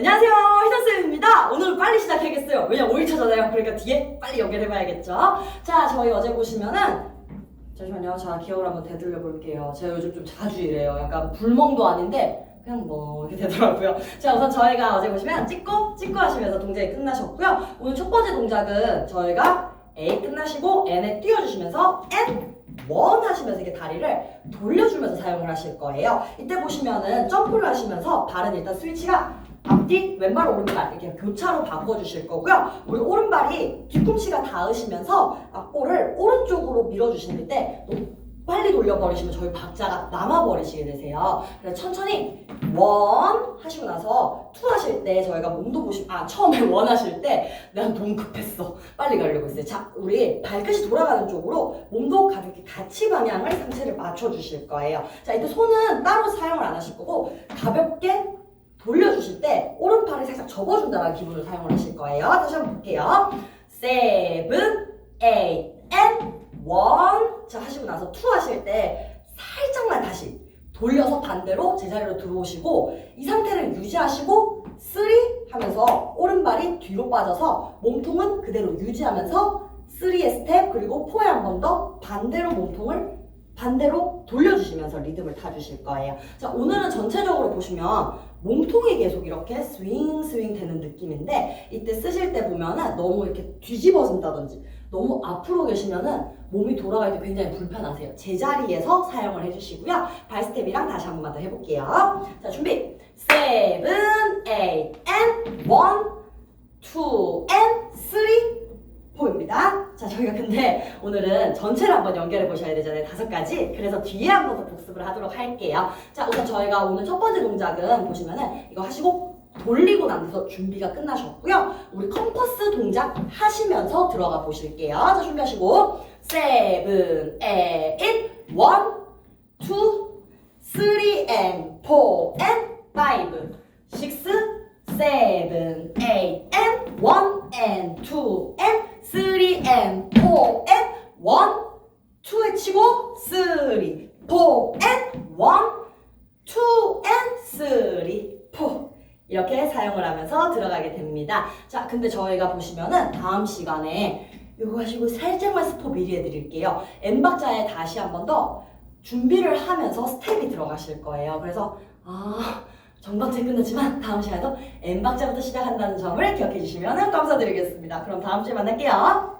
안녕하세요. 희선쌤입니다. 오늘 빨리 시작해야겠어요. 왜냐 5일차잖아요. 그러니까 뒤에 빨리 연결해봐야겠죠? 자 저희 어제 보시면은 잠시만요. 자 기억을 한번 되돌려 볼게요. 제가 요즘 좀 자주 이래요. 약간 불멍도 아닌데 그냥 뭐 이렇게 되더라고요. 자 우선 저희가 어제 보시면 찍고 찍고 하시면서 동작이 끝나셨고요. 오늘 첫 번째 동작은 저희가 A 끝나시고 N에 띄워주시면서 N 원 하시면서 이렇게 다리를 돌려주면서 사용을 하실 거예요. 이때 보시면은 점프를 하시면서 발은 일단 스위치가 앞뒤, 왼발, 오른발 이렇게 교차로 바꿔주실 거고요. 우리 오른발이 뒤꿈치가 닿으시면서 앞볼을 오른쪽으로 밀어주실 때 빨리 돌려버리시면 저희 박자가 남아버리시게 되세요. 그래서 천천히 원 하시고 나서 투 하실 때 저희가 몸도 보시 아 처음에 원 하실 때 내가 너무 급했어 빨리 가려고 했어요. 자 우리 발끝이 돌아가는 쪽으로 몸도 가볍게 같이 방향을 상체를 맞춰주실 거예요. 자 이때 손은 따로 사용을 안 하실 거고 가볍게 돌려주실 때 오른팔을 살짝 접어준다는 기분으로 사용을 하실 거예요. 다시 한번 볼게요. seven, and one. 자 하시고 나서 two 하실 때 살짝만 다시 돌려서 반대로 제자리로 들어오시고 이 상태를 유지하시고 쓰리 하면서 오른발이 뒤로 빠져서 몸통은 그대로 유지하면서 쓰리의 스텝 그리고 포에 한 번 더 반대로 몸통을 반대로 돌려주시면서 리듬을 타주실 거예요. 자 오늘은 전체적으로 보시면 몸통이 계속 이렇게 스윙 스윙 되는 느낌인데 이때 쓰실 때 보면은 너무 이렇게 뒤집어진다든지 너무 앞으로 계시면은 몸이 돌아갈 때 굉장히 불편하세요. 제자리에서 사용을 해주시고요. 발 스텝이랑 다시 한 번만 더 해볼게요. 자 준비. seven, eight, and one, two, and three, 포입니다. 자, 저희가 근데 오늘은 전체를 한번 연결해 보셔야 되잖아요. 다섯 가지. 그래서 뒤에 한번 더 복습을 하도록 할게요. 자, 우선 저희가 오늘 첫 번째 동작은 보시면은 이거 하시고 돌리고 난 뒤서 준비가 끝나셨고요. 우리 컴퍼스 동작 하시면서 들어가 보실게요. 자, 준비하시고 three, and four, and five, six, seven, eight, and one, and two, and three, and four, one, two에 치고 three, four, and one, two, and three, four. 이렇게 사용을 하면서 들어가게 됩니다. 자, 근데 저희가 보시면은 다음 시간에 이거 하시고 살짝만 스포 미리 해드릴게요. N박자에 다시 한 번 더 준비를 하면서 스텝이 들어가실 거예요. 그래서 아 정박자 끝났지만 다음 시간에도 N박자부터 시작한다는 점을 기억해 주시면 감사드리겠습니다. 그럼 다음 주에 만날게요.